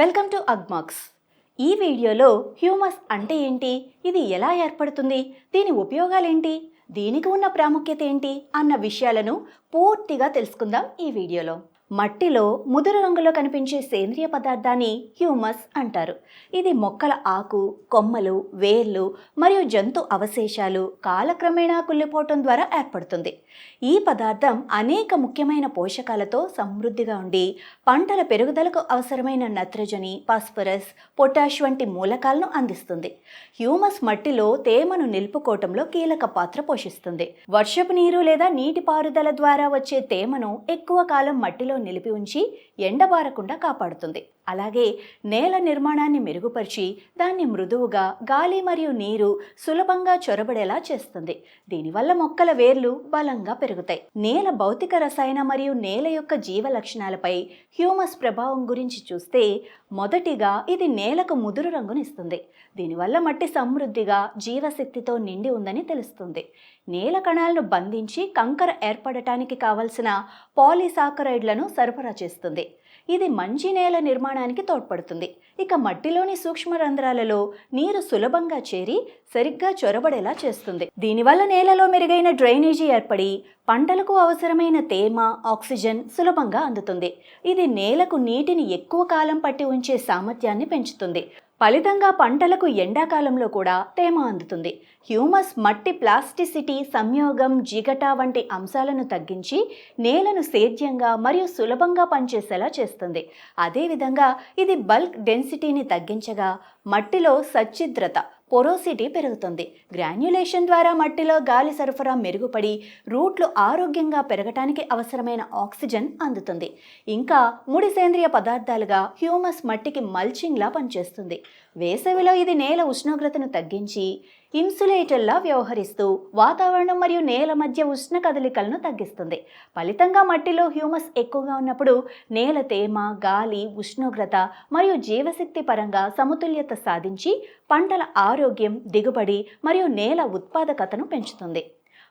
Welcome to Agmax. ఈ వీడియోలో humus అంటే ఏంటి? ఇది ఎలా ఏర్పడుతుంది? దీని ఉపయోగాలేంటి? దీనికి ఉన్న ప్రాముఖ్యత ఏంటి? అన్న విషయాలను పూర్తిగా తెలుసుకుందాం ఈ వీడియోలో. మట్టిలో ముదురు రంగులో కనిపించే సేంద్రియ పదార్థాన్ని హ్యూమస్ అంటారు. ఇది మొక్కల ఆకు కొమ్మలు వేర్లు మరియు జంతు అవశేషాలు కాలక్రమేణా కుళ్ళిపోవటం ద్వారా ఏర్పడుతుంది. ఈ పదార్థం అనేక ముఖ్యమైన పోషకాలతో సమృద్ధిగా ఉండి పంటల పెరుగుదలకు అవసరమైన నత్రజని ఫాస్ఫరస్ పొటాష్ వంటి మూలకాలను అందిస్తుంది. హ్యూమస్ మట్టిలో తేమను నిలుపుకోవటంలో కీలక పాత్ర పోషిస్తుంది. వర్షపు నీరు లేదా నీటిపారుదల ద్వారా వచ్చే తేమను ఎక్కువ కాలం మట్టిలో నిలిపి ఉంచి ఎండబారకుండా కాపాడుతుంది. అలాగే నేల నిర్మాణాన్ని మెరుగుపరిచి దాన్ని మృదువుగా గాలి మరియు నీరు సులభంగా చొరబడేలా చేస్తుంది. దీనివల్ల మొక్కల వేర్లు బలంగా పెరుగుతాయి. నేల భౌతిక రసాయన మరియు నేల యొక్క జీవ లక్షణాలపై హ్యూమస్ ప్రభావం గురించి చూస్తే మొదటిగా ఇది నేలకు ముదురు రంగునిస్తుంది. దీనివల్ల మట్టి సమృద్ధిగా జీవశక్తితో నిండి ఉందని తెలుస్తుంది. నేల కణాలను బంధించి కంకర ఏర్పడటానికి కావలసిన పాలిసాకరైడ్లను సరఫరా చేస్తుంది. ఇది మంచి నేల నిర్మాణానికి తోడ్పడుతుంది. ఇక మట్టిలోని సూక్ష్మ రంధ్రాలలో నీరు సులభంగా చేరి సరిగ్గా చొరబడేలా చేస్తుంది. దీనివల్ల నేలలో మెరుగైన డ్రైనేజీ ఏర్పడి పంటలకు అవసరమైన తేమ ఆక్సిజన్ సులభంగా అందుతుంది. ఇది నేలకు నీటిని ఎక్కువ కాలం పట్టి ఉంచే సామర్థ్యాన్ని పెంచుతుంది. ఫలితంగా పంటలకు ఎండాకాలంలో కూడా తేమ అందుతుంది. హ్యూమస్ మట్టి ప్లాస్టిసిటీ సంయోగం జిగట వంటి అంశాలను తగ్గించి నేలను సేద్యంగా మరియు సులభంగా పనిచేసేలా చేస్తుంది. అదేవిధంగా ఇది బల్క్ డెన్సిటీని తగ్గించగా మట్టిలో సచ్ఛిద్రత పొరోసిటీ పెరుగుతుంది. గ్రాన్యులేషన్ ద్వారా మట్టిలో గాలి సరఫరా మెరుగుపడి రూట్లు ఆరోగ్యంగా పెరగటానికి అవసరమైన ఆక్సిజన్ అందుతుంది. ఇంకా ముడి సేంద్రియ పదార్థాలుగా హ్యూమస్ మట్టికి మల్చింగ్లా పనిచేస్తుంది. వేసవిలో ఇది నేల ఉష్ణోగ్రతను తగ్గించి ఇన్సులేటర్లా వ్యవహరిస్తూ వాతావరణం మరియు నేల మధ్య ఉష్ణ కదలికలను తగ్గిస్తుంది. ఫలితంగా మట్టిలో హ్యూమస్ ఎక్కువగా ఉన్నప్పుడు నేల తేమ గాలి ఉష్ణోగ్రత మరియు జీవశక్తి పరంగా సమతుల్యత సాధించి పంటల ఆరోగ్యం దిగుబడి మరియు నేల ఉత్పాదకతను పెంచుతుంది.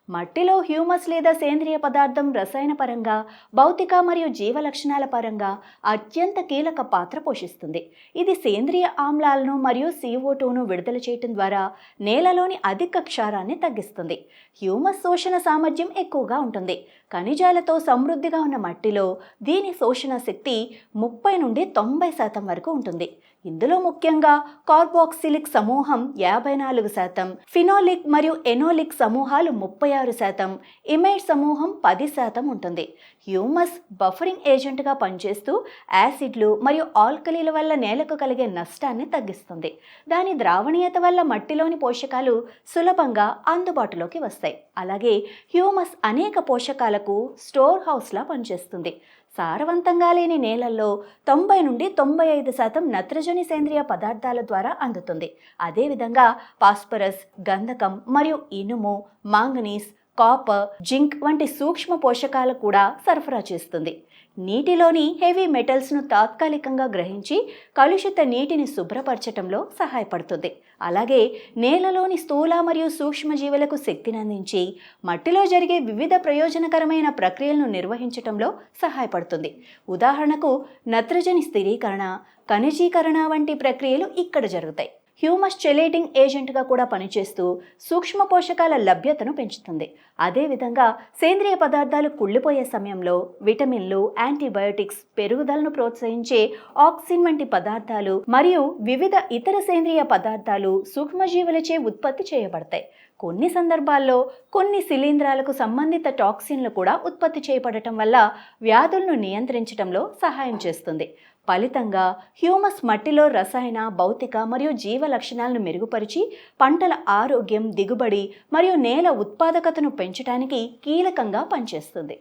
మట్టిలో హ్యూమస్ లేదా సేంద్రియ పదార్థం రసాయన పరంగా భౌతిక మరియు జీవ లక్షణాల పరంగా అత్యంత కీలక పాత్ర పోషిస్తుంది. ఇది సేంద్రియ ఆమ్లాలను మరియు సిఓ టూను విడుదల చేయటం ద్వారా నేలలోని అధిక క్షారాన్ని తగ్గిస్తుంది. హ్యూమస్ శోషణ సామర్థ్యం ఎక్కువగా ఉంటుంది. ఖనిజాలతో సమృద్ధిగా ఉన్న మట్టిలో దీని శోషణ శక్తి ముప్పై నుండి తొంభై శాతం వరకు ఉంటుంది. ఇందులో ముఖ్యంగా కార్బాక్సిలిక్ సమూహం యాభై నాలుగు శాతం ఫినోలిక్ మరియు ఎనోలిక్ సమూహాలు ముప్పై ఆరు శాతం ఇమైడ్ సమూహం పది శాతం ఉంటుంది. హ్యూమస్ బఫరింగ్ ఏజెంట్గా పనిచేస్తూ యాసిడ్లు మరియు ఆల్కలీల వల్ల నేలకు కలిగే నష్టాన్ని తగ్గిస్తుంది. దాని ద్రావణీయత వల్ల మట్టిలోని పోషకాలు సులభంగా అందుబాటులోకి వస్తాయి. అలాగే హ్యూమస్ అనేక పోషకాలకు స్టోర్ హౌస్లా పనిచేస్తుంది. సారవంతంగా లేని నేలల్లో తొంభై నుండి తొంభై ఐదు శాతం నత్రజని సేంద్రియ పదార్థాల ద్వారా అందుతుంది. అదేవిధంగా పాస్పరస్ గంధకం మరియు ఇనుము మాంగనీస్ కాపర్ జింక్ వంటి సూక్ష్మ పోషకాలు కూడా సరఫరా చేస్తుంది. నీటిలోని హెవీ మెటల్స్ను తాత్కాలికంగా గ్రహించి కలుషిత నీటిని శుభ్రపరచటంలో సహాయపడుతుంది. అలాగే నేలలోని స్థూల మరియు సూక్ష్మజీవులకు శక్తిని అందించి మట్టిలో జరిగే వివిధ ప్రయోజనకరమైన ప్రక్రియలను నిర్వహించటంలో సహాయపడుతుంది. ఉదాహరణకు నత్రజని స్థిరీకరణ ఖనిజీకరణ వంటి ప్రక్రియలు ఇక్కడ జరుగుతాయి. హ్యూమస్ చెలేటింగ్ ఏజెంట్గా కూడా పనిచేస్తూ సూక్ష్మ పోషకాల లభ్యతను పెంచుతుంది. అదేవిధంగా సేంద్రియ పదార్థాలు కుళ్ళిపోయే సమయంలో విటమిన్లు యాంటీబయోటిక్స్ పెరుగుదలను ప్రోత్సహించే ఆక్సిన్ వంటి పదార్థాలు మరియు వివిధ ఇతర సేంద్రియ పదార్థాలు సూక్ష్మజీవులచే ఉత్పత్తి చేయబడతాయి. కొన్ని సందర్భాల్లో కొన్ని శిలీంధ్రాలకు సంబంధిత టాక్సిన్లు కూడా ఉత్పత్తి చేయబడటం వల్ల వ్యాధులను నియంత్రించడంలో సహాయం చేస్తుంది. ఫలితంగా హ్యూమస్ మట్టిలో రసాయన భౌతిక మరియు జీవ లక్షణాలను మెరుగుపరిచి పంటల ఆరోగ్యం దిగుబడి మరియు నేల ఉత్పాదకతను పెంచడానికి కీలకంగా పనిచేస్తుంది.